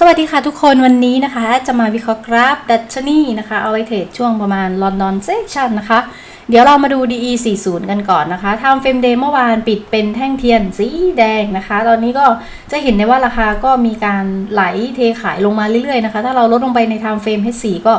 สวัสดีค่ะทุกคนวันนี้นะคะ จะมาวิเคราะห์กราฟดัชนีนะคะ เอาไว้เทรดช่วงประมาณลอนดอนเซสชันนะคะ เดี๋ยวเรามาดู DE 40กันก่อนนะคะทำเฟรมเดย์เมื่อวานปิดเป็นแท่งเทียนสีแดงนะคะ ตอนนี้ก็จะเห็นได้ว่าราคาก็มีการไหลเทขายลงมาเรื่อยๆนะคะ ถ้าเราลดลงไปในไทม์เฟรม H4 ก็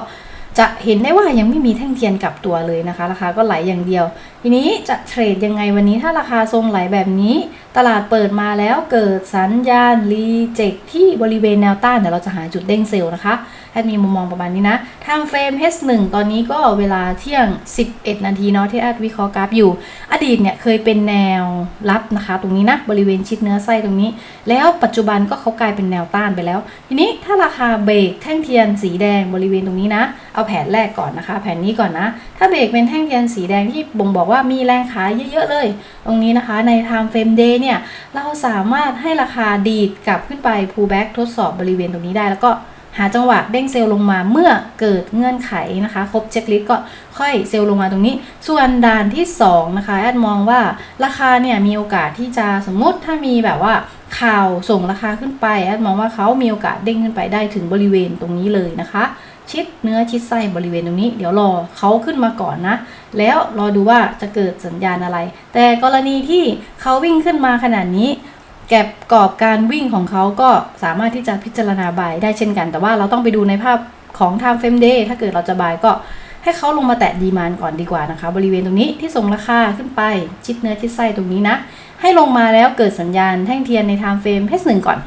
จะเห็นได้ว่ายังไม่มีแท่งเทียนกลับตัวเลยนะคะ ราคาก็ไหลอย่างเดียว ทีนี้จะเทรดยังไงวันนี้ถ้าราคาทรงไหลแบบนี้ ตลาดเปิดมาแล้วเกิดสัญญาณรีเจ็คที่บริเวณแนวต้านเดี๋ยวเราจะหาจุดเด้งเซลล์นะคะแอดมีมุมมองประมาณนี้นะทางเฟรม H1 ตอนนี้ก็เวลาเที่ยง 11 นาทีเนาะที่แอดวิเคราะห์กราฟอยู่ อดีตเนี่ยเคยเป็นแนวรับนะคะ ตรงนี้นะบริเวณชิดเนื้อไส้ตรงนี้ แล้วปัจจุบันก็เขากลายเป็นแนวต้านไปแล้ว ทีนี้ถ้าราคาเบรกแท่งเทียนสีแดงบริเวณตรงนี้นะ เอาแผนแรกก่อนนะคะ แผนนี้ก่อนนะ ถ้าเบรกเป็นแท่งเทียนสีแดงที่บ่งบอกว่ามีแรงขายเยอะๆเลย ตรงนี้นะคะใน time frame day เนี่ยเราสามารถให้ราคาดีดกลับขึ้นไป pullback ทดสอบบริเวณตรงนี้ได้ แล้วก็หาจังหวะเด้งเซลล์ลงมาเมื่อเกิดเงื่อนไขนะคะ ครบเช็คลิสต์ก็ค่อยเซลล์ลงมาตรงนี้ ส่วนด่านที่ 2 นะคะแอดมองว่าราคาเนี่ยมีโอกาสที่จะสมมติถ้ามีแบบว่าข่าวส่งราคาขึ้นไปแอดมองว่าเขามีโอกาสเด้งขึ้นไปได้ถึงบริเวณตรงนี้เลยนะคะ ชิดเนื้อชิดไส้บริเวณตรงนี้ เดี๋ยวรอเขาขึ้นมาก่อนนะ แล้วรอดูว่าจะเกิดสัญญาณอะไร แต่กรณีที่เขาวิ่งขึ้นมาขนาดนี้ แกบกรอบการวิ่งของเขาก็สามารถที่จะพิจารณาบายได้เช่นกัน แต่ว่าเราต้องไปดูในภาพของ time frame day ถ้าเกิดเราจะบายก็ให้เขาลงมาแตะดีมานก่อนดีกว่านะคะ บริเวณตรงนี้ที่ส่งราคาขึ้นไปชิดเนื้อชิดไส้ตรงนี้นะ ให้ลงมาแล้วเกิดสัญญาณแท่งเทียนใน time frame H1 ก่อน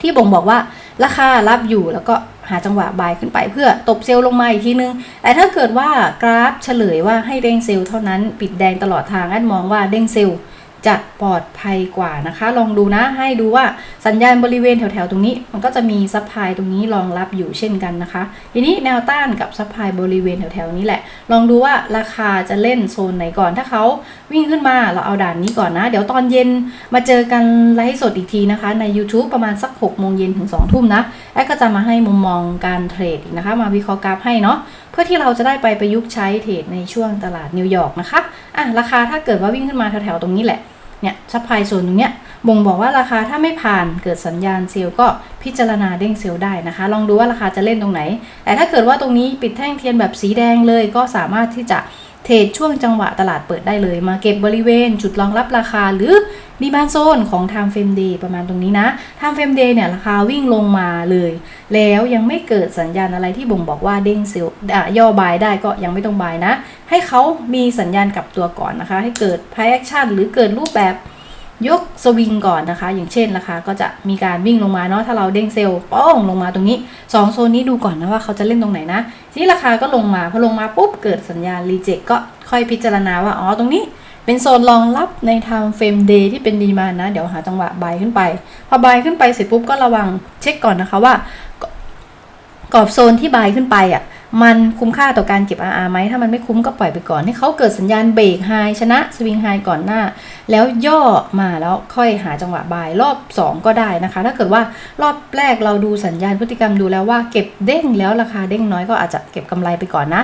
ที่บ่งบอกว่าราคารับอยู่แล้วก็ หาจังหวะบายขึ้นไปเพื่อตบเซลล์ลงมาอีกทีนึง แต่ถ้าเกิดว่ากราฟเฉลยว่าให้เด้งเซลล์เท่านั้นปิดแดงตลอดทางอันมองว่าเด้งเซลล์ จะปลอดภัยกว่านะคะ ลองดูนะให้ดูว่าสัญญาณบริเวณแถวๆตรงนี้ มันก็จะมีซัพพลายตรงนี้รองรับอยู่เช่นกันนะคะ ทีนี้แนวต้านกับซัพพลายบริเวณแถวๆนี้แหละ ลองดูว่าราคาจะเล่นโซนไหนก่อน ถ้าเขาวิ่งขึ้นมาเราเอาด่านนี้ก่อนนะ เดี๋ยวตอนเย็นมาเจอกันไลฟ์สดอีกทีนะคะ ใน YouTube ประมาณสัก6โมงเย็นถึง2ทุ่มนะแอดก็จะมาให้มุมมองการเทรดนะคะ มาวิเคราะห์กราฟให้เนาะเพื่อที่เราจะได้ไปประยุกต์ใช้เทรดในช่วงตลาดนิวยอร์กนะคะอะราคาถ้าเกิดว่าวิ่งขึ้นมาแถวๆตรงนี้แหละ เนี่ยซัพพลายโซนตรงเนี้ยบ่งบอกว่าราคาถ้าไม่ผ่านเกิดสัญญาณเซลล์ก็พิจารณาเด้งเซลล์ได้นะคะ ลองดูว่าราคาจะเล่นตรงไหน แต่ถ้าเกิดว่าตรงนี้ปิดแท่งเทียนแบบสีแดงเลยก็สามารถที่จะ เทรดช่วงจังหวะตลาดเปิดได้เลยมาเก็บบริเวณ จุดรองรับราคาหรือดีมานโซนของ Time Frame Day ประมาณตรงนี้นะ Time Frame Day เนี่ยราคาวิ่งลงมาเลย แล้วยังไม่เกิดสัญญาณอะไรที่บ่งบอกว่าเด้งเซลล์อะย่อบายได้ก็ยังไม่ต้องบายนะ ให้เขามีสัญญาณกลับตัวก่อนนะคะ ให้เกิด price action หรือเกิดรูปแบบ ยกสวิงก่อนนะคะ อย่างเช่นราคาก็จะมีการวิ่งลงมาเนาะถ้าเราเด้งเซลล์ป้องลงมาตรงนี้ 2 โซนนี้ดูก่อนนะว่าเขาจะเล่นตรงไหนนะทีนี้ราคาก็ลงมาพอลงมาปุ๊บเกิดสัญญาณรีเจ็คก็ค่อยพิจารณาว่าอ๋อตรงนี้เป็นโซนรองรับใน time frame day ที่เป็นดีมานะ เดี๋ยวหาจังหวะบายขึ้นไป พอบายขึ้นไปเสร็จปุ๊บก็ระวังเช็คก่อนนะคะว่ากรอบโซนที่บายขึ้นไปอะ มันคุ้มค่าต่อการเก็บ RR ไหมถ้ามันไม่คุ้มก็ปล่อยไปก่อน ให้เขาเกิดสัญญาณเบรกไฮชนะสวิงไฮก่อนหน้า แล้วย่อมาแล้วค่อยหาจังหวะบายรอบ 2 ก็ได้นะคะ ถ้าเกิดว่ารอบแรกเราดูสัญญาณพฤติกรรมดูแล้วว่าเก็บเด้งแล้วราคาเด้งน้อยก็อาจจะเก็บกำไรไปก่อนนะ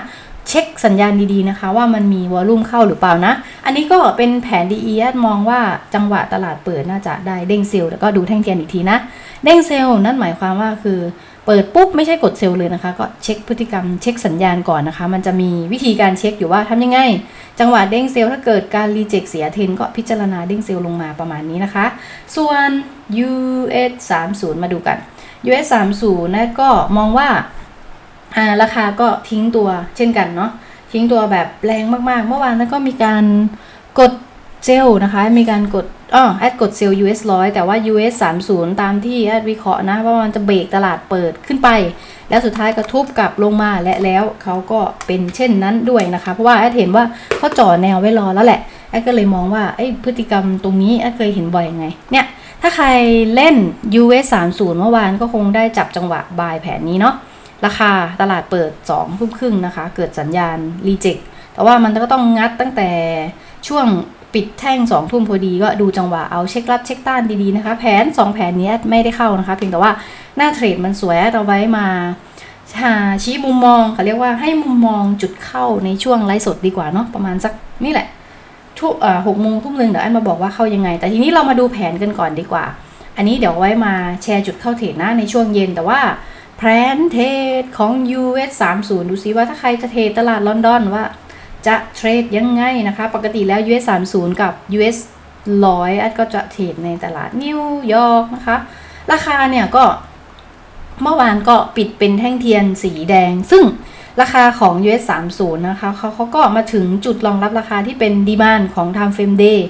เช็คสัญญาณดีๆนะคะ ว่ามันมีวอลลุ่มเข้าหรือเปล่านะ อันนี้ก็เป็นแผน DE แอดมองว่าจังหวะตลาดเปิดน่าจะได้เด้งเซลล์แล้วก็ดูแท่งเทียนอีกทีนะ เด้งเซลล์นั่นหมายความว่าคือ เปิดปุ๊บไม่ใช่กดเซลล์เลยนะคะ ก็เช็คพฤติกรรมเช็คสัญญาณก่อนนะคะ มันจะมีวิธีการเช็คอยู่ว่าทำยังไง จังหวะเด้งเซลล์ถ้าเกิดการรีเจ็คเสียเทนก็พิจารณาเด้งเซลล์ลงมาประมาณนี้นะคะ ส่วน US 30มาดูกัน US 30นะก็มองว่าอ่าราคาก็ทิ้งตัวเช่นกันเนาะทิ้งตัวแบบแรงมากๆ เมื่อวานนั้นก็มีการกด เซลนะคะ มีการกดอ๋อแอดกดเซลล์ US 100 แต่ว่า US 30 ตามที่แอดวิเคราะห์นะ ว่ามันจะเบรกตลาดเปิดขึ้นไป แล้วสุดท้ายกระทุบกลับลงมาและแล้วเขาก็เป็นเช่นนั้นด้วยนะคะ เพราะว่าแอดเห็นว่าเขาจ่อแนวไว้รอแล้วแหละแอดก็เลยมองว่าไอ้พฤติกรรมตรงนี้แอดเคยเห็นบ่อยไง เนี่ย ถ้าใครเล่น US 30 เมื่อวานก็คงได้จับจังหวะบายแผนนี้เนาะราคาตลาดเปิด2ทุ่มครึ่งนะคะ เกิดสัญญาณรีเจ็คแต่ว่ามันก็ต้องงัดตั้งแต่ช่วง ปิดแท่ง2ทุ่มพอดีก็ดูจังหวะเอาเช็ครับเช็คต้านดีๆนะคะ แผน 2 แผนนี้ไม่ได้เข้านะคะ เพียงแต่ว่าหน้าเทรดมันสวยเอาไว้มาหาชี้มุมมองเขาเรียกว่าให้มุมมองจุดเข้าในช่วงไลฟ์สดดีกว่าเนาะประมาณสักนี่แหละทุกหกโมงทุ่มหนึ่งเดี๋ยวไอ้มาบอกว่าเข้ายังไง แต่ทีนี้เรามาดูแผนกันก่อนดีกว่า อันนี้เดี๋ยวไว้มาแชร์จุดเข้าเทรดนะในช่วงเย็นแต่ว่าแพลนเทรดของ US 30ดูซิว่าถ้าใครจะเทรดตลาดลอนดอนว่า จะเทรดยังไงนะคะ ปกติแล้ว US 30 กับ US 100อัดก็จะเทรดในตลาดนิวยอร์กนะคะ ราคาเนี่ยก็เมื่อวานก็ปิดเป็นแท่งเทียนสีแดง ซึ่ง ราคาของ US 30นะคะเขาเขาก็มาถึงจุดรองรับราคาที่เป็นดีมานของ Time Frame Day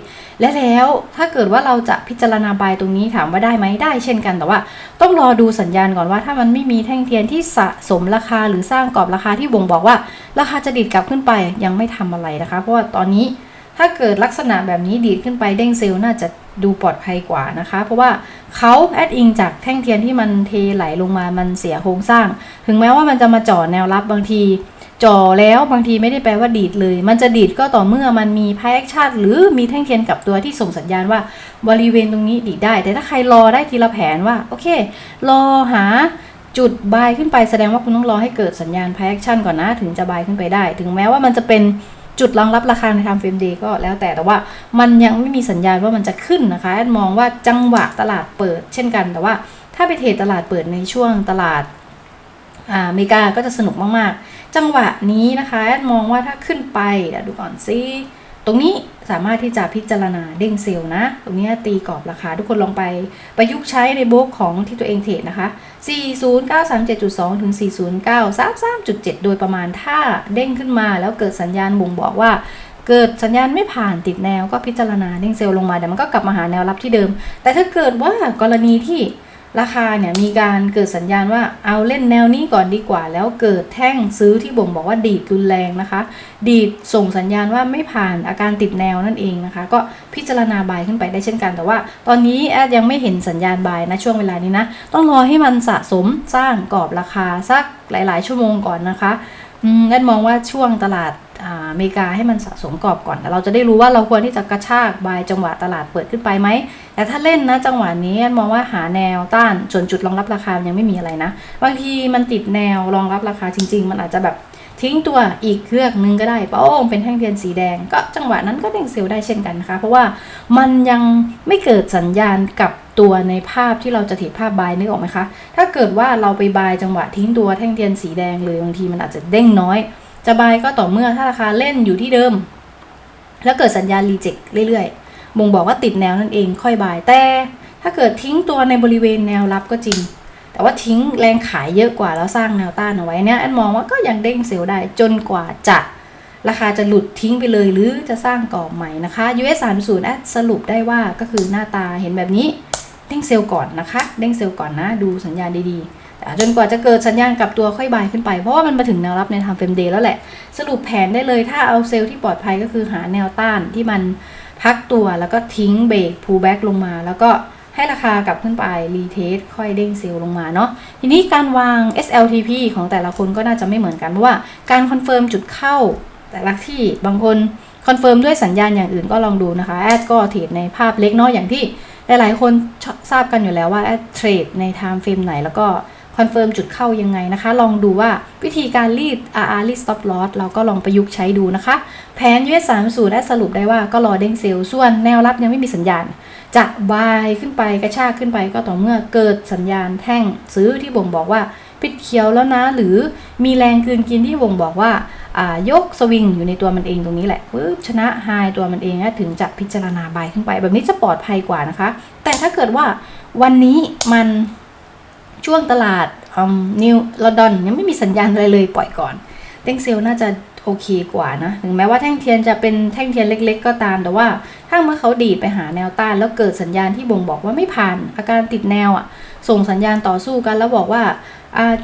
และแล้วถ้าเกิดว่าเราจะพิจารณาบายตรงนี้ถามว่าได้ไหมได้เช่นกัน แต่ว่าต้องรอดูสัญญาณก่อนว่าถ้ามันไม่มีแท่งเทียนที่สะสมราคาหรือสร้างกรอบราคาที่บ่งบอกว่า ราคาจะดิดกลับขึ้นไปยังไม่ทำอะไรนะคะ เพราะว่าตอนนี้ ถ้าเกิดลักษณะแบบนี้ดีดขึ้นไปเด้งเซลล์น่าจะดูปลอดภัยกว่านะคะ เพราะว่าเขาแอดอิงจากแท่งเทียนที่มันเทไหลลงมามันเสียโครงสร้าง ถึงแม้ว่ามันจะมาจ่อแนวรับบางทีจ่อแล้วบางทีไม่ได้แปลว่าดีดเลย มันจะดีดก็ต่อเมื่อมันมีพายแอคชั่นหรือมีแท่งเทียนกับตัวที่ส่งสัญญาณว่าบริเวณตรงนี้ดีดได้ แต่ถ้าใครรอได้ทีละแผนว่าโอเค รอหาจุดบายขึ้นไปแสดงว่าคุณต้องรอให้เกิดสัญญาณพายแอคชั่นก่อนนะ ถึงจะบายขึ้นไปได้ ถึงแม้ว่ามันจะเป็น จุดรองรับราคาในทำเฟรมเดย์ก็แล้วแต่แต่ว่ามันยังไม่มีสัญญาณว่ามันจะขึ้นนะคะแอดมองว่าจังหวะตลาดเปิด เช่นกันแต่ว่าถ้าไปเทรดตลาดเปิดในช่วงตลาดอ่าเมริกาก็จะสนุกมาก ๆ จังหวะนี้นะคะแอดมองว่าถ้าขึ้นไปดูก่อนซิ ตรงนี้สามารถที่จะพิจารณาเด้งเซลล์นะ ตรงนี้ตีกรอบราคา ทุกคนลองไปประยุกต์ใช้ในโบกของที่ตัวเองเทรดนะคะ 40937.2 ถึง 40933.7 โดยประมาณถ้าเด้งขึ้นมาแล้วเกิดสัญญาณบ่งบอกว่าเกิดสัญญาณไม่ผ่านติดแนวก็พิจารณาเด้งเซลล์ลงมาเดี๋ยวมันก็กลับมาหาแนวรับที่เดิม แต่ถ้าเกิดว่ากรณีที่ ราคาเนี่ยมีการเกิดสัญญาณว่าเอาเล่นแนวนี้ก่อนดีกว่า แล้วเกิดแท่งซื้อที่บ่งบอกว่าดีดรุนแรงนะคะ ดีดส่งสัญญาณว่าไม่ผ่านอาการติดแนวนั่นเองนะคะ ก็พิจารณาบายขึ้นไปได้เช่นกันแต่ว่า ตอนนี้แอดยังไม่เห็นสัญญาณบายนะช่วงเวลานี้นะ ต้องรอให้มันสะสมสร้างกรอบราคาสักหลาย ๆ ชั่วโมงก่อนนะคะอืมแอดมองว่าช่วงตลาด อเมริกาให้มันสะสมกรอบก่อนแต่เราจะได้รู้ว่าเราควรที่จะกระชากบายจังหวะตลาดเปิดขึ้นไปไหม แต่ถ้าเล่นนะจังหวะนี้มองว่าหาแนวต้านส่วนจุดรองรับราคายังไม่มีอะไรนะบางทีมันติดแนวรองรับราคาจริง ๆ มันอาจจะแบบทิ้งตัวอีกเครื่องนึงก็ได้โป้งเป็นแท่งเทียนสีแดง ก็จังหวะนั้นก็เด้งเซลล์ได้เช่นกันนะคะ เพราะว่ามันยังไม่เกิดสัญญาณกับตัวในภาพที่เราจะเทรดภาพบายนึกออกไหมคะ ถ้าเกิดว่าเราไปบายจังหวะทิ้งตัวแท่งเทียนสีแดงเลยบางทีมันอาจจะเด้งน้อย จะบายก็ต่อเมื่อถ้าราคาเล่นอยู่ที่เดิม แล้วเกิดสัญญาณรีเจ็คเรื่อยๆบ่งบอกว่าติดแนวนั่นเองค่อยบายแต่ ถ้าเกิดทิ้งตัวในบริเวณแนวรับก็จริง แต่ว่าทิ้งแรงขายเยอะกว่าแล้วสร้างแนวต้านเอาไว้เนี่ยแอนมองว่าก็ยังเด้งเซลล์ได้จนกว่าจะราคาจะหลุดทิ้งไปเลยหรือจะสร้างกรอบใหม่นะคะ US 30แอดสรุปได้ว่าก็คือหน้าตาเห็นแบบนี้ เด้งเซลล์ก่อนนะคะ เด้งเซลล์ก่อนนะ ดูสัญญาณดีๆ จนกว่าจะเกิดสัญญาณกลับตัวค่อยบายขึ้นไป เพราะว่ามันมาถึงแนวรับในทางเฟรมเดย์แล้วแหละ สรุปแผนได้เลยถ้าเอาเซลล์ที่ปลอดภัยก็คือหาแนวต้านที่มันพักตัวแล้วก็ทิ้งเบรกพูแบ็กลงมา แล้วก็ให้ราคากลับขึ้นไปรีเทสค่อยเด้งเซลล์ลงมาเนาะทีนี้การวาง SLTP ของแต่ละคนก็น่าจะไม่เหมือนกันเพราะว่าการคอนเฟิร์มจุดเข้าแต่ละที่บางคนคอนเฟิร์มด้วยสัญญาณอย่างอื่นก็ลองดูนะคะแอดก็เทรดในภาพเล็กเนาะอย่างที่หลายๆคนทราบกันอยู่แล้วว่าแอดเทรดในไทม์เฟรมไหนแล้วก็ คอนเฟิร์มจุดเข้ายังไงนะคะ ลองดูว่าวิธีการรีด RR รีด stop loss เราก็ลองประยุกต์ใช้ดูนะคะ แผน US 30ได้สรุปได้ว่าก็รอเด้งเซลล์ส่วนแนวรับยังไม่มีสัญญาณ จะบายขึ้นไปกระชากขึ้นไปก็ต่อเมื่อเกิดสัญญาณแท่งซื้อที่บ่งบอกว่าปิดเขียวแล้วนะ หรือมีแรงคืนกินที่บ่งบอกว่าอ่ายกสวิงอยู่ในตัวมันเองตรงนี้แหละปึ๊บชนะไฮตัวมันเองถึงจะพิจารณาบายขึ้นไป แบบนี้จะปลอดภัยกว่านะคะ แต่ถ้าเกิดว่าวันนี้มัน ช่วงตลาดนิวลอนดอนยังไม่มีสัญญาณอะไรเลยปล่อยก่อนเด้งเซลน่าจะโอเคกว่านะ ถึงแม้ว่าแท่งเทียนจะเป็นแท่งเทียนเล็ก ๆ ก็ตาม แต่ว่าถ้าเมื่อเขาดีไปหาแนวต้าน แล้วเกิดสัญญาณที่บ่งบอกว่าไม่ผ่าน อาการติดแนวอะ่ะ ส่งสัญญาณต่อสู้กัน แล้วบอกว่า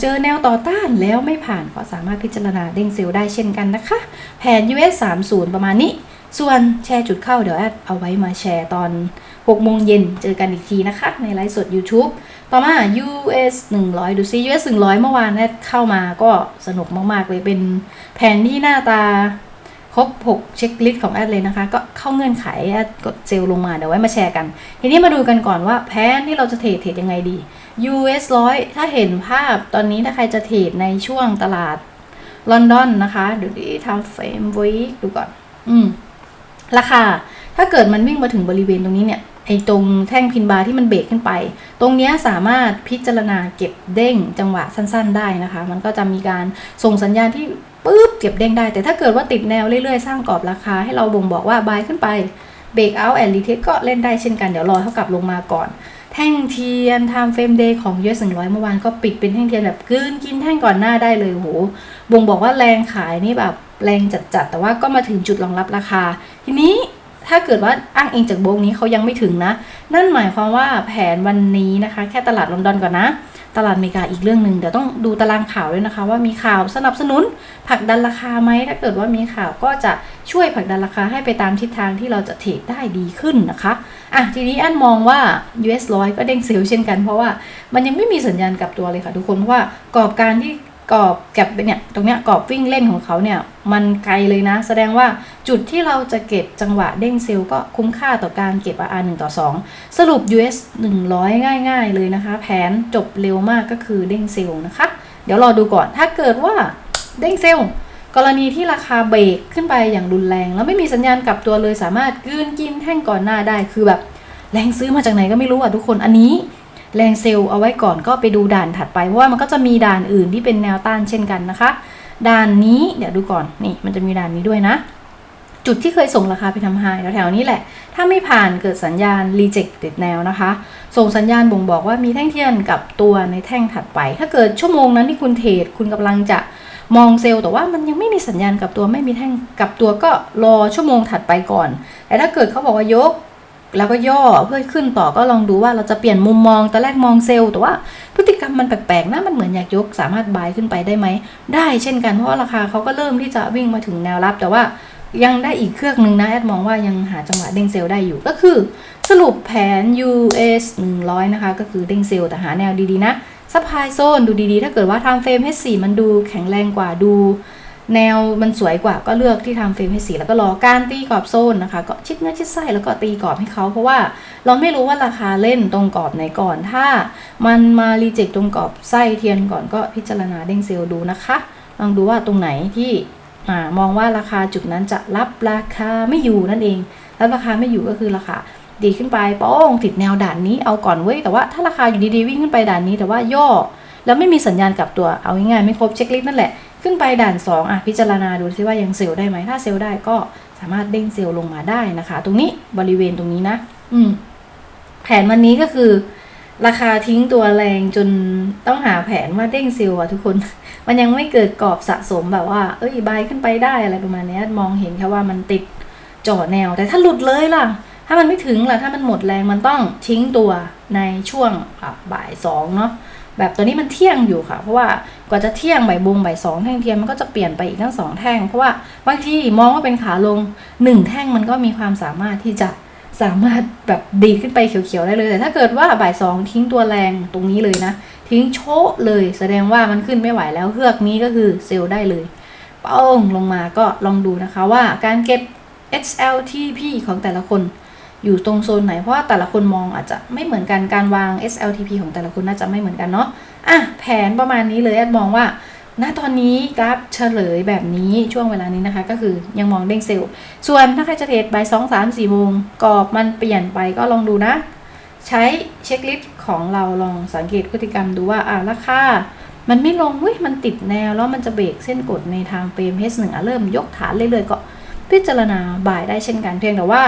เจอแนวต่อต้านแล้วไม่ผ่านก็สามารถพิจารณาเด้งเซลได้เช่นกันนะคะ แผน US 30ประมาณนี้ ส่วนแชร์จุดเข้าเดี๋ยวแอดเอาไว้มาแชร์ตอน6โมงเย็นเจอกันอีกทีนะคะ ในไลฟ์สด YouTube ต่อมา US 100 ดูซิ US 100 เมื่อวานแอดเข้ามาก็สนุกมากๆเลยเป็นแผนที่หน้าตาครบ 6 เช็คลิสต์ของแอดเลยนะคะ ก็เข้าเงื่อนไขแอดกดเซลลงมาเดี๋ยวไว้มาแชร์กัน ทีนี้มาดูกันก่อนว่าแผนที่เราจะเทรดเทรดยังไงดี US 100 ถ้าเห็นภาพตอนนี้ถ้าใครจะเทรดในช่วงตลาดลอนดอนนะคะดี๋ยวดิทำเฟรมวีดูก่อน อืมราคาถ้าเกิดมันวิ่งมาถึงบริเวณตรงนี้เนี่ย ไอ้ตรงแท่งพินบาร์ที่มันเบรกขึ้นไป ตรงเนี้ยสามารถพิจารณาเก็บเด้งจังหวะสั้น ๆ ได้นะคะ มันก็จะมีการส่งสัญญาณที่ปุ๊บเก็บเด้งได้ แต่ถ้าเกิดว่าติดแนวเรื่อย ๆ สร้างกรอบราคาให้เราบ่งบอกว่าบายขึ้นไปเบรกเอาท์แอนด์รีเทสก็เล่นได้เช่นกันเดี๋ยวรอเท่ากับลงมาก่อน แท่งเทียน time frame day ของ US 100 เมื่อวานก็ปิดเป็นแท่งเทียนแบบกืนกินแท่งก่อนหน้าได้เลยโหบ่งบอกว่าแรงขายนี่แบบแรงจัดๆแต่ว่าก็มาถึงจุดรองรับราคา ทีนี้ ถ้าเกิดว่าอ้างอิงจากโบงนี้เขายังไม่ถึงนะ นั่นหมายความว่าแผนวันนี้นะคะ แค่ตลาดลอนดอนก่อนนะ ตลาดอเมริกาอีกเรื่องหนึ่งเดี๋ยวต้องดูตารางข่าวด้วยนะคะ ว่ามีข่าวสนับสนุนผลักดันราคาไหมถ้าเกิดว่ามีข่าวก็จะช่วยผลักดันราคาให้ไปตามทิศทางที่เราจะเทรดได้ดีขึ้นนะคะอะทีนี้อันมองว่า US ร้อยก็เด้งเซลล์เช่นกันเพราะว่ามันยังไม่มีสัญญาณกลับตัวเลยค่ะทุกคนเพราะว่ากรอบการที่ กรอบแก็บเนี่ยตรงเนี้ยกรอบวิ่งเล่นของเขาเนี่ยมันไกลเลยนะ แสดงว่าจุดที่เราจะเก็บจังหวะเด้งเซลล์ก็คุ้มค่าต่อการเก็บ RR 1ต่อ 2 สรุป US 100 ง่ายๆ เลยนะคะ แผนจบเร็วมากก็คือเด้งเซลล์นะคะ เดี๋ยวรอดูก่อนถ้าเกิดว่าเด้งเซลล์กรณีที่ราคาเบรกขึ้นไปอย่างรุนแรง แล้วไม่มีสัญญาณกลับตัวเลยสามารถกืนกินแท่งก่อนหน้าได้คือแบบแรงซื้อมาจากไหนก็ไม่รู้อะทุกคนอันนี้ แรงเซลล์เอาไว้ก่อนก็ไปดูด่านถัดไป เพราะว่ามันก็จะมีด่านอื่นที่เป็นแนวต้านเช่นกันนะคะ ด่านนี้เดี๋ยวดูก่อนนี่มันจะมีด่านนี้ด้วยนะ จุดที่เคยส่งราคาไปทำไฮแถวๆนี้แหละ ถ้าไม่ผ่านเกิดสัญญาณ reject ติดแนวนะคะ ส่งสัญญาณบ่งบอกว่ามีแท่งเทียนกับตัวในแท่งถัดไป ถ้าเกิดชั่วโมงนั้นที่คุณเทรดคุณกำลังจะมองเซลล์แต่ว่ามันยังไม่มีสัญญาณกับตัวไม่มีแท่งกับตัวก็รอชั่วโมงถัดไปก่อน แต่ถ้าเกิดเขาบอกว่ายก แล้วก็ย่อเพื่อขึ้นต่อก็ลองดูว่าเราจะเปลี่ยนมุมมองตอนแรกมองเซลล์แต่ว่าพฤติกรรมมันแปลกๆนะมันเหมือนอยากยกสามารถบายขึ้นไปได้ไหม ได้เช่นกันเพราะว่าราคาเขาก็เริ่มที่จะวิ่งมาถึงแนวรับ แต่ว่ายังได้อีกเครื่องหนึ่งนะแอดมองว่ายังหาจังหวะเด้งเซลล์ได้อยู่ก็คือ สรุปแผน US 100 นะคะ ก็คือเด้งเซลล์แต่หาแนวดีๆนะซัพพลายโซนดูดีๆ ถ้าเกิดว่า time frame H4 มันดูแข็งแรงกว่าดู แนวมันสวยกว่าก็เลือกที่ทำเฟรมให้สีแล้วก็รอการตีกรอบโซนนะคะ ก็ชิดเนื้อชิดไส้แล้วก็ตีกรอบให้เขาเพราะว่าเราไม่รู้ว่าราคาเล่นตรงกรอบไหนก่อน ถ้ามันมารีเจ็คตรงกรอบไส้เทียนก่อนก็พิจารณาเด้งเซลล์ดูนะคะลองดูว่าตรงไหนที่อมองว่าราคาจุดนั้นจะรับราคาไม่อยู่นั่นเองรับราคาไม่อยู่ก็คือราคาดีขึ้นไปโป้องติดแนวด่านนี้เอาก่อนเว้ยแต่ว่าถ้าราคาอยู่ดีๆวิ่งขึ้นไปด่านนี้แต่ว่าย่อ แล้วไม่มีสัญญาณกลับตัวเอาง่ายๆไม่ครบเช็คลิสต์นั่นแหละ ขึ้นไปด่าน 2อะพิจารณาดูซิว่ายังเซลล์ได้ไหมถ้าเซลล์ได้ก็สามารถเด้งเซลล์ลงมาได้นะคะ ตรงนี้บริเวณตรงนี้นะ อืม แผนวันนี้ก็คือ ราคาทิ้งตัวแรงจนต้องหาแผนว่าเด้งเซลล์อะทุกคน มันยังไม่เกิดกรอบสะสมแบบว่า เอ้ยบายขึ้นไปได้อะไรประมาณนี้มองเห็นแค่ว่ามันติดจ่อแนว แต่ถ้าหลุดเลยล่ะ ถ้ามันไม่ถึงล่ะถ้ามันหมดแรงมันต้องทิ้งตัวในช่วงบ่ายสองเนาะ แบบตัวนี้มันเที่ยงอยู่ค่ะ เพราะว่ากว่าจะเที่ยงบ่ายโมงบ่ายสองแท่งเทียนมันก็จะเปลี่ยนไปอีกทั้งสองแท่ง เพราะว่าบางทีมองว่าเป็นขาลงหนึ่งแท่งมันก็มีความสามารถที่จะสามารถแบบดีขึ้นไปเขียวๆได้เลยแต่ถ้าเกิดว่าบ่ายสองทิ้งตัวแรงตรงนี้เลยนะ ทิ้งโชะเลยแสดงว่ามันขึ้นไม่ไหวแล้วเฮือกนี้ก็คือเซลล์ได้เลยป้องลงมาก็ลองดูนะคะว่าการเก็บ XLTP ของแต่ละคน อยู่ตรงโซนไหน เพราะว่าแต่ละคนมองอาจจะไม่เหมือนกันการวาง SLTP ของแต่ละคนน่าจะไม่เหมือนกันเนาะอะแผนประมาณนี้เลยแอดมองว่าณตอนนี้กราฟเฉลยแบบนี้ช่วงเวลานี้นะคะ ก็คือยังมองเด้งเซลล์ ส่วนถ้าใครจะเทรดบ่ายสองสามสี่โมงกรอบมันเปลี่ยนไปก็ลองดูนะ ใช้เช็คลิสต์ของเราลองสังเกตพฤติกรรมดูว่าอะราคามันไม่ลงเว้ยมันติดแนวแล้วมันจะเบรกเส้นกดในทางเฟรม H1 อะเริ่มยกฐานเรื่อยๆก็พิจารณาบ่ายได้เช่นกันเพียงแต่ว่า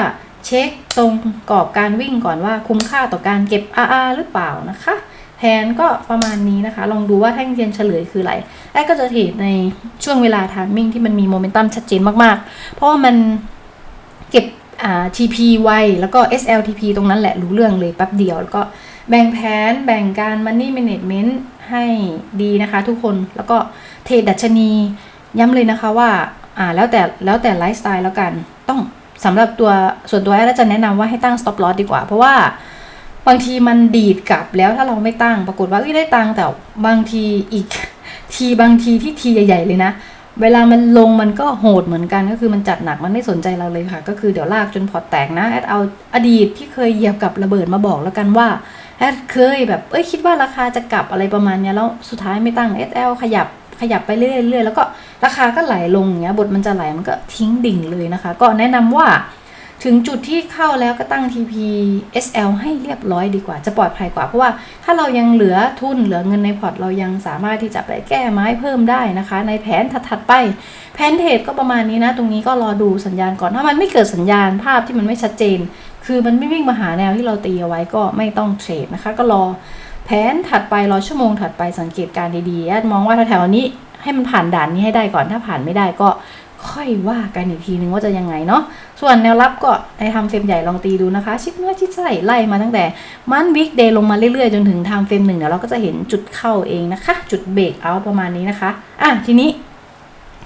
เช็คตรงกรอบการวิ่งก่อนว่าคุ้มค่าต่อการเก็บ RR หรือเปล่านะคะ แผนก็ประมาณนี้นะคะ ลองดูว่าแท่งเทียนเฉลยคืออะไรแอดก็จะเทรดในช่วงเวลาทามมิ่งที่มันมีโมเมนตัมชัดเจนมากๆ เพราะว่ามันเก็บอ่า TP ไวแล้วก็ SLTP ตรงนั้นแหละรู้เรื่องเลยแป๊บเดียว แล้วก็แบ่งแผนแบ่งการ Money Management ให้ดีนะคะทุกคนแล้วก็เทรดดัชนีย้ำเลยนะคะว่าอ่าแล้วแต่แล้วแต่ไลฟ์สไตล์แล้วกันต้อง สำหรับตัวส่วนตัวแอดจะแนะนำว่าให้ตั้ง stop loss ดีกว่า เพราะว่าบางทีมันดีดกลับแล้วถ้าเราไม่ตั้งปรากฏว่าได้ตังแต่บางทีอีกทีบางทีที่ทีใหญ่ ๆ เลยนะ เวลามันลงมันก็โหดเหมือนกันก็คือมันจัดหนักมันไม่สนใจเราเลยค่ะ ก็คือเดี๋ยวลากจนพอแตกนะแอดเอาอดีตที่เคยเหยียบกับระเบิดมาบอกแล้วกันว่าแอดเคยแบบเอ้ยคิดว่าราคาจะกลับอะไรประมาณนี้แล้วสุดท้ายไม่ตั้ง SL ขยับ ขยับไปเรื่อยๆแล้วก็ราคาก็ไหลลงอย่างเงี้ยบทมันจะไหลมันก็ทิ้งดิ่งเลยนะคะ ก็แนะนำว่าถึงจุดที่เข้าแล้วก็ตั้ง TP SL ให้เรียบร้อยดีกว่า จะปลอดภัยกว่า เพราะว่าถ้าเรายังเหลือทุนเหลือเงินในพอร์ตเรายังสามารถที่จะไปแก้ไม้เพิ่มได้นะคะ ในแผนถัดๆไป แผนเทรดก็ประมาณนี้นะ ตรงนี้ก็รอดูสัญญาณก่อน ถ้ามันไม่เกิดสัญญาณภาพที่มันไม่ชัดเจน คือมันไม่วิ่งมาหาแนวที่เราตีเอาไว้ก็ไม่ต้องเทรดนะคะ ก็รอ แผนถัดไปรอชั่วโมงถัดไปสังเกตการดีๆแอดมองว่าแถวๆนี้ให้มันผ่านด่านนี้ให้ได้ก่อนถ้าผ่านไม่ได้ก็ค่อยว่ากันอีกทีนึงว่าจะยังไงเนาะ ส่วนแนวรับก็ในทำเฟรมใหญ่ลองตีดูนะคะ ชิดเนื้อชิดไส้ไล่มาตั้งแต่มันวิกเดย์ลงมาเรื่อยๆ จนถึงทำเฟรมหนึ่งเดี๋ยวเราก็จะเห็นจุดเข้าเองนะคะ จุดเบรกเอาประมาณนี้นะคะ อะทีนี้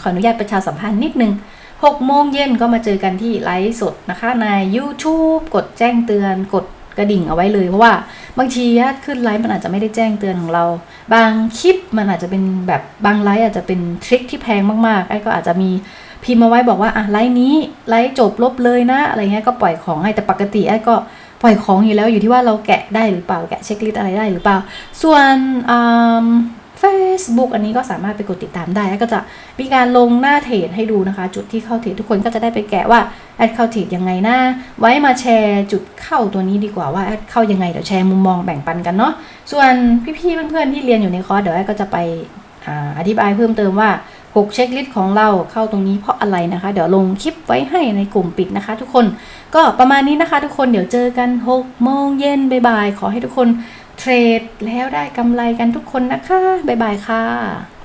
ขออนุญาตประชาสัมพันธ์นิดนึง6โมงเย็นก็มาเจอกันที่ไลฟ์สดนะคะใน YouTube กดแจ้งเตือนกด กระดิ่งเอาไว้เลย เพราะว่าบางทีขึ้นไลฟ์มันอาจจะไม่ได้แจ้งเตือนของเรา บางคลิปมันอาจจะเป็นแบบบางไลฟ์อาจจะเป็นทริคที่แพงมากๆไอ้ก็อาจจะมีพิมพ์มาไว้บอกว่าอะไลฟ์นี้ไลฟ์จบลบเลยนะ อะไรเงี้ยก็ปล่อยของให้แต่ปกติไอ้ก็ปล่อยของอยู่แล้วอยู่ที่ว่าเราแกะได้หรือเปล่าแกะเช็คลิสต์อะไรได้หรือเปล่า ส่วนอืม Facebook อันนี้ก็สามารถไปกดติดตามได้ แล้วก็จะมีการลงหน้าเทรดให้ดูนะคะ จุดที่เข้าเทรดทุกคนก็จะได้ไปแกะว่าแอดเข้าเทรดยังไงนะไว้มาแชร์จุดเข้าตัวนี้ดีกว่าว่าแอดเข้ายังไงเดี๋ยวแชร์มุมมองแบ่งปันกันเนาะส่วนพี่ๆเพื่อนๆที่เรียนอยู่ในคอร์สเดี๋ยวแอดก็จะไปออธิบายเพิ่มเติมว่า6เช็คลิสต์ของเราเข้าตรงนี้เพราะอะไรนะคะ เดี๋ยวลงคลิปไว้ให้ในกลุ่มปิดนะคะ ทุกคนก็ประมาณนี้นะคะ ทุกคนเดี๋ยวเจอกัน6โมงเย็นบ่ายๆขอให้ทุกคน เทรดแล้วได้กำไรกันทุกคนนะคะ บ๊ายบายค่ะ